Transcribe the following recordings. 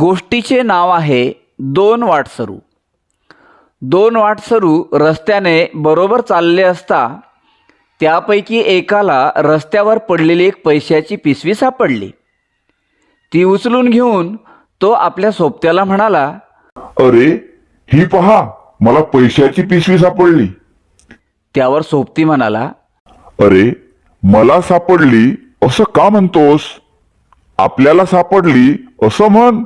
गोष्टीचे नाव आहे दोन वाटसरू. दोन वाटसरू रस्त्याने बरोबर चालले असता त्यापैकी एकाला रस्त्यावर पडलेली एक पैशाची पिशवी सापडली. ती उचलून घेऊन तो आपल्या सोबत्याला म्हणाला अरे ही पहा मला पैशाची पिशवी सापडली. त्यावर सोबती म्हणाला अरे मला सापडली असं का म्हणतोस? आपल्याला सापडली असं म्हण.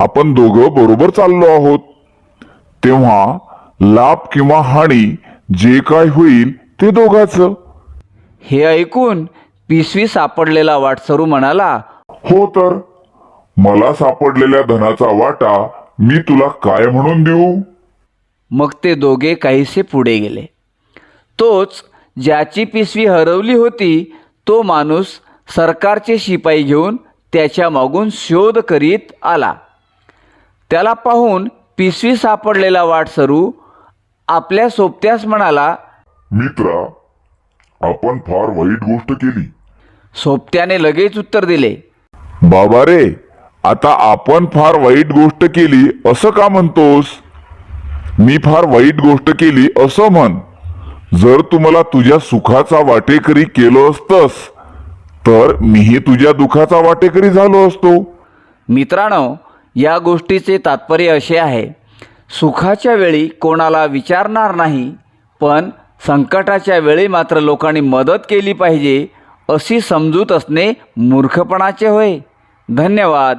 आपण दोघं बरोबर चाललो आहोत. तेव्हा लाभ किंवा हानी जे काय होईल ते दोघाचं. हे ऐकून पिशवी सापडलेला वाटसरू म्हणाला हो तर मला सापडलेल्या धनाचा वाटा मी तुला काय म्हणून देऊ? मग ते दोघे काहीसे पुढे गेले. तोच ज्याची पिशवी हरवली होती तो माणूस सरकारचे शिपाई घेऊन त्याच्या मागून शोध करीत आला. त्याला पाहून पिशवी सापडलेला वाटसरू आपल्या सोबत्यास म्हणाला मित्रा आपण फार वाईट गोष्ट केली. सोबत्याने लगेच उत्तर दिले बाबा रे आता आपण फार वाईट गोष्ट केली असं का म्हणतोस? मी फार वाईट गोष्ट केली असं म्हण. जर तुम्हाला तुझ्या सुखाचा वाटेकरी केलं असतस तर मीही तुझ्या दुखाचा वाटेकरी झालो असतो. मित्रांनो या गोष्टीचे तात्पर्य असे आहे. सुखाच्या वेळी कोणाला विचारणार नाही पण संकटाच्या वेळी मात्र लोकांनी मदत केली पाहिजे अशी समजूत असणे मूर्खपणाचे होय. धन्यवाद.